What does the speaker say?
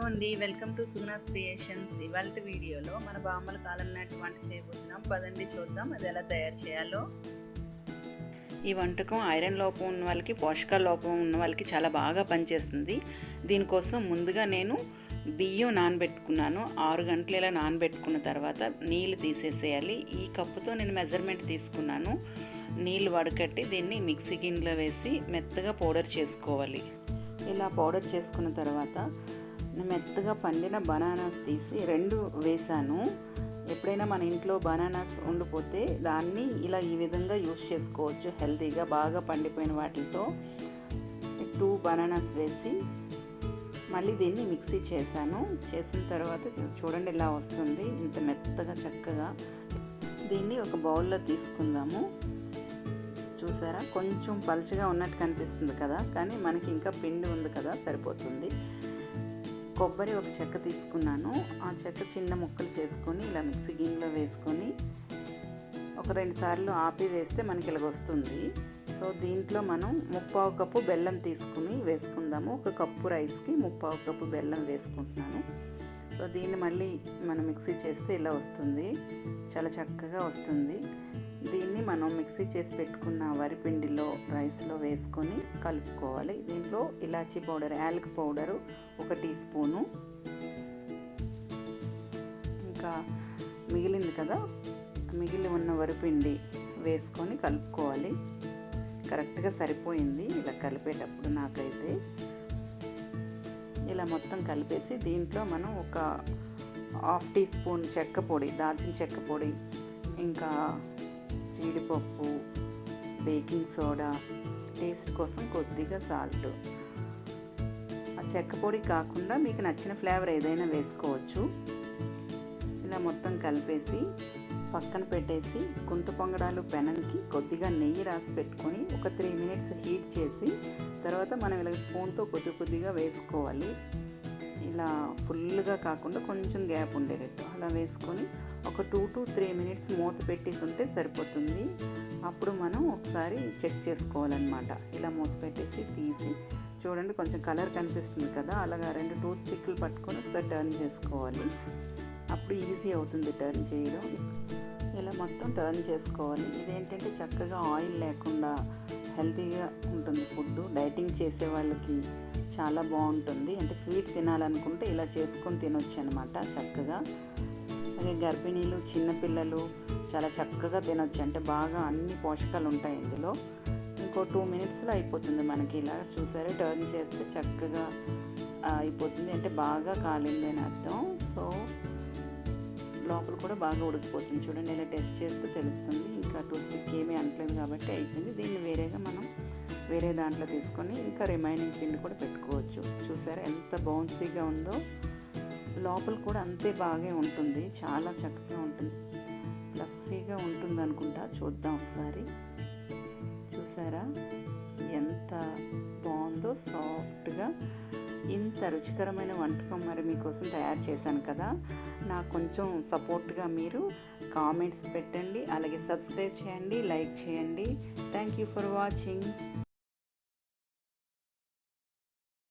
Hello అండి welcome to సుగుణాస్ creations ఇవాళ వీడియోలో మన బామ్మల కాలం నాటి వంట చేయబోతున్నాం. పదండి చూద్దాం అది ఎలా తయారు చేయాలో. ఈ వంటకం ఐరన్ లోపం ఉన్న వాళ్ళకి పోషకాల లోపం ఉన్న వాళ్ళకి చాలా బాగా పనిచేస్తుంది. దీనికోసం ముందుగా నేను బియ్యం నానబెట్టుకున్నాను. ఆరు గంటలు ఇలా నానబెట్టుకున్న తర్వాత నీళ్ళు తీసేసేయాలి. ఈ కప్పుతో నేను మెజర్మెంట్ తీసుకున్నాను. నీళ్ళు వడకట్టి దీన్ని మిక్సీ గిన్నెలో వేసి మెత్తగా పౌడర్ చేసుకోవాలి. ఇలా పౌడర్ చేసుకున్న తర్వాత మెత్తగా పండిన బనానాస్ తీసి రెండు వేసాను. ఎప్పుడైనా మన ఇంట్లో బనానాస్ ఉండిపోతే దాన్ని ఇలా ఈ విధంగా యూస్ చేసుకోవచ్చు హెల్తీగా బాగా పండిపోయిన వాటితో. టూ బనానాస్ వేసి మళ్ళీ దీన్ని మిక్సీ చేశాను. చేసిన తర్వాత చూడండి ఇలా వస్తుంది. ఇంత మెత్తగా చక్కగా. దీన్ని ఒక బౌల్లో తీసుకుందాము. చూసారా? కొంచెం పలుచగా ఉన్నట్టు కనిపిస్తుంది కదా? కానీ మనకి ఇంకా పిండి ఉంది కదా? సరిపోతుంది. కొబ్బరి ఒక చెక్క తీసుకున్నాను. ఆ చెక్క చిన్న ముక్కలు చేసుకొని ఇలా మిక్సీ గిన్నెలో వేసుకొని ఒక రెండు సార్లు ఆపి వేస్తే మనకి ఇలాగ వస్తుంది. సో దీంట్లో మనం ముప్పావు కప్పు బెల్లం తీసుకుని వేసుకుందాము. ఒక కప్పు రైస్కి ముప్పావు కప్పు బెల్లం వేసుకుంటున్నాను. సో దీన్ని మళ్ళీ మనం మిక్సీ చేస్తే ఇలా వస్తుంది. చాలా చక్కగా వస్తుంది. దీన్ని మనం మిక్సీ చేసి పెట్టుకున్న వరిపిండిలో రైస్లో వేసుకొని కలుపుకోవాలి. దీంట్లో ఇలాచీ పౌడర్ యాలక్ పౌడరు ఒక టీ స్పూను. ఇంకా మిగిలింది కదా మిగిలి ఉన్న వరిపిండి వేసుకొని కలుపుకోవాలి. కరెక్ట్గా సరిపోయింది ఇలా కలిపేటప్పుడు నాకైతే. ఇలా మొత్తం కలిపేసి దీంట్లో మనం ఒక హాఫ్ టీ స్పూన్ చెక్క పొడి దాల్చిన చెక్క పొడి ఇంకా జీడిపప్పు బేకింగ్ సోడా టేస్ట్ కోసం కొద్దిగా సాల్ట్. ఆ చెక్క పొడి కాకుండా మీకు నచ్చిన ఫ్లేవర్ ఏదైనా వేసుకోవచ్చు. ఇలా మొత్తం కలిపేసి పక్కన పెట్టేసి కుంట పొంగడాలు పెనంకి కొద్దిగా నెయ్యి రాసి పెట్టుకొని ఒక త్రీ మినిట్స్ హీట్ చేసి తర్వాత మనం ఇలా స్పూన్తో కొద్ది కొద్దిగా వేసుకోవాలి. ఇలా ఫుల్గా కాకుండా కొంచెం గ్యాప్ ఉండేటట్టు అలా వేసుకొని ఒక టూ టు త్రీ మినిట్స్ మూత పెట్టేసి ఉంటే సరిపోతుంది. అప్పుడు మనం ఒకసారి చెక్ చేసుకోవాలన్నమాట. ఇలా మూత పెట్టేసి తీసి చూడండి కొంచెం కలర్ కనిపిస్తుంది కదా అలాగా రెండు టూత్ పిక్లు పట్టుకొని ఒకసారి టర్న్ చేసుకోవాలి. అప్పుడు ఈజీ అవుతుంది టర్న్ చేయడం. ఇలా మొత్తం టర్న్ చేసుకోవాలి. ఇదేంటంటే చక్కగా ఆయిల్ లేకుండా హెల్తీగా ఉంటుంది ఫుడ్. డైటింగ్ చేసే వాళ్ళకి చాలా బాగుంటుంది. అంటే స్వీట్ తినాలనుకుంటే ఇలా చేసుకొని తినొచ్చు అనమాట చక్కగా. అలాగే గర్భిణీలు చిన్నపిల్లలు చాలా చక్కగా తినొచ్చు. అంటే బాగా అన్ని పోషకాలు ఉంటాయి ఇందులో. ఇంకో టూ మినిట్స్లో అయిపోతుంది మనకి ఇలా చూసారే? టర్న్ చేస్తే చక్కగా అయిపోతుంది. అంటే బాగా కాలిందని అర్థం. సో లోపల కూడా బాగా ఉడికిపోతుంది. చూడండి ఇలా టెస్ట్ చేస్తే తెలుస్తుంది. ఇంకా టూత్పిక్ ఏమీ అనట్లేదు కాబట్టి అయిపోయింది. దీన్ని వేరేగా మనం వేరే దాంట్లో తీసుకొని ఇంకా రిమైనింగ్ పిండి కూడా పెట్టుకోవచ్చు. చూసారా? ఎంత బౌన్సీగా ఉందో. లోపల కూడా అంతే బాగా ఉంటుంది. చాలా చక్కగా ఉంటుంది. ఫ్లఫీగా ఉంటుంది అనుకుంటా చూద్దాం ఒకసారి. చూసారా? ఎంత బాగుందో సాఫ్ట్గా ఇంత రుచికరమైన వంటకం మరి మీకోసం తయారు చేశాను కదా. నాకు కొంచెం సపోర్ట్గా మీరు కామెంట్స్ పెట్టండి. అలాగే సబ్స్క్రైబ్ చేయండి లైక్ చేయండి. Thank you for watching.